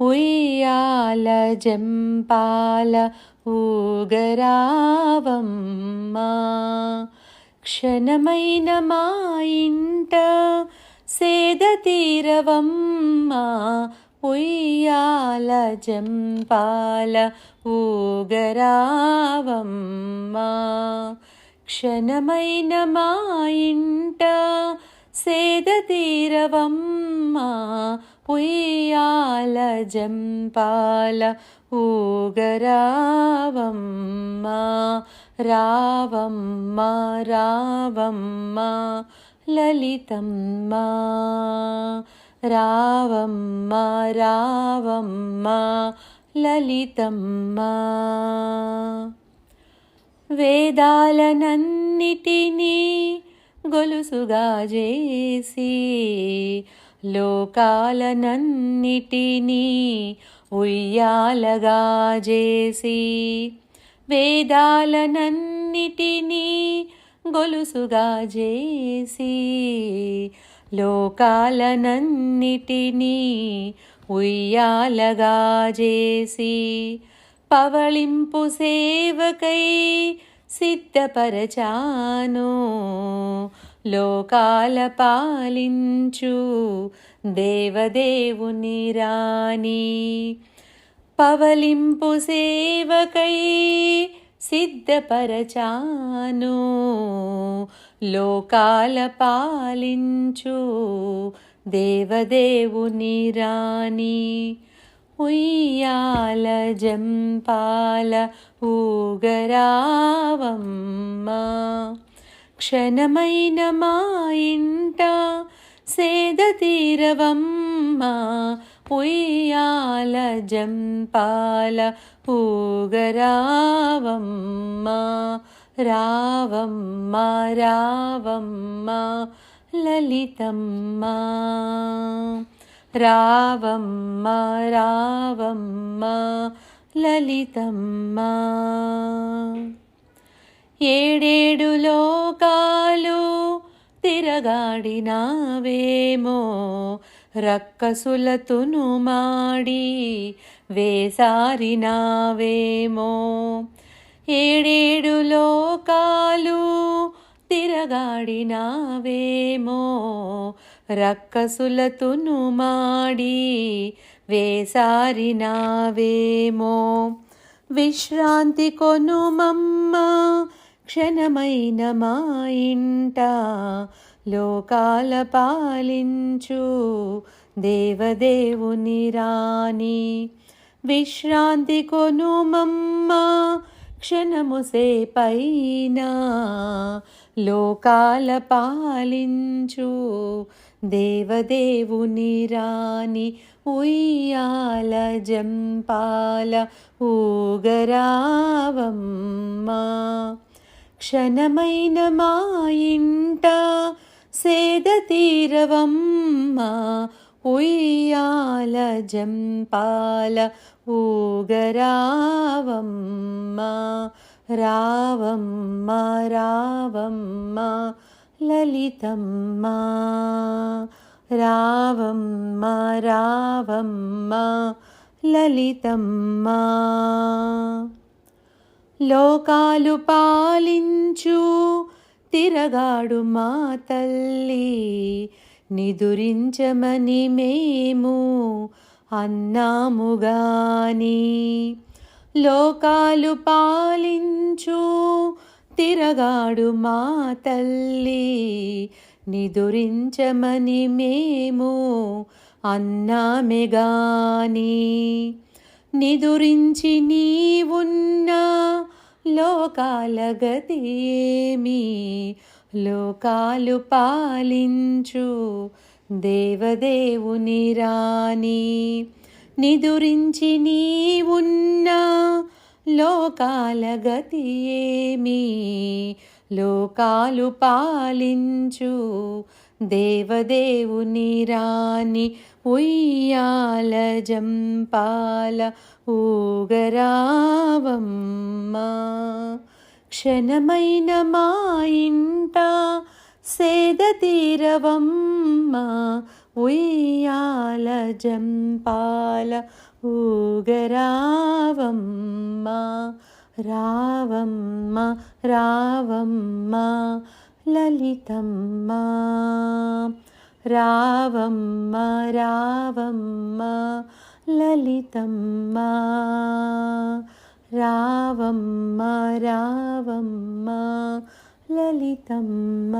ఉయ్యాల జంపాల ఊగరావమ్మా. క్షణమైన మా ఇంట సేద తీరవమ్మా. ఉయ్యాల జంపాల ఊగరావమ్మా. క్షణమైన మా ఇంట సేద తీరవమ్మా. ఉయ్యాల జంపాల ఊగరావమ్మా రావమ్మ రావమ్మ లలితమ్మ రావమ్మ రావమ్మ లలితమ్మ వేదాలనన్నిటినీ గొలుసుగా చేసి లోకాలనన్నిటినీ ఉయ్యాలగా చేసి వేదాలనన్నిటినీ గొలుసుగా చేసి లోకాలనన్నిటినీ ఉయ్యాలగా చేసి పవళింపు సేవకై సిద్ధపరచాను. లోకాల పాలించు దేవదేవుని రాణి. పవలింపు సేవకై సిద్ధపరచాను. లోకాల పాలించు దేవదేవుని రాణి. ఉయ్యాల జంపాల ఊగరావమ్మ. క్షణమైన మా ఇంట సేద తీరవమ్మ. ఉయ్యాల జంపాల ఊగరావమ్మ. రావమ్మ రావమ్మ లలితమ్మ. రావమ్మ రావమ్మ లలితమ్మ. ఏడేడు లోకాలు తిరగాడినావేమో రక్కసులతును మాడి వేసారినావేమో. ఏడేడు లోకాలు తిరగాడినావేమో రక్కసులతును మాడి వేసారినావేమో. విశ్రాంతి కొనుమమ్మ క్షణమైన మా ఇంట లోకాల పాలించు దేవదేవుని రాణి. విశ్రాంతి కొనుమమ్మ క్షణము సేపైనా లోకాల పాలించు దేవదేవుని రాణి ఉయ్యాల జంపాల ఊగరావమ్మా క్షణమైన మా ఇంట సేద తీరవమ్మా ఉయ్యాల జంపాల ఊగరావమ్మా రావమ్మ రావమ్మ లలితమ్మ రావమ్మ రావమ్మ లలితమ్మ. లోకాలు పాలించు తిరగాడు మా తల్లి నిదురించమని మేము అన్నాముగాని. లోకాలు పాలించు తిరగాడు మా తల్లి. నిదురించమని మేము అన్నామెగాని. నిదురించి నీవున్నా లోకాల గతి ఏమి లోకాలు పాలించు దేవదేవుని రాణి. నిదురించి నీవున్నా లోకాల గతి ఏమి లోకాలు పాలించు దేవదేవుని రాణి ఉయ్యాల జంపాల ఊగరావమ్మా. క్షణమైన మా ఇంట సేద తీరవమ్మ. ఉయ్యాల జంపాల ఊగరావమ్మ రావమ్మ రావమ్మ లలితమ్మ రావమ్మ రావమ్మ లలితమ్మ రావమ్మ రావమ్మ లలితమ్మ.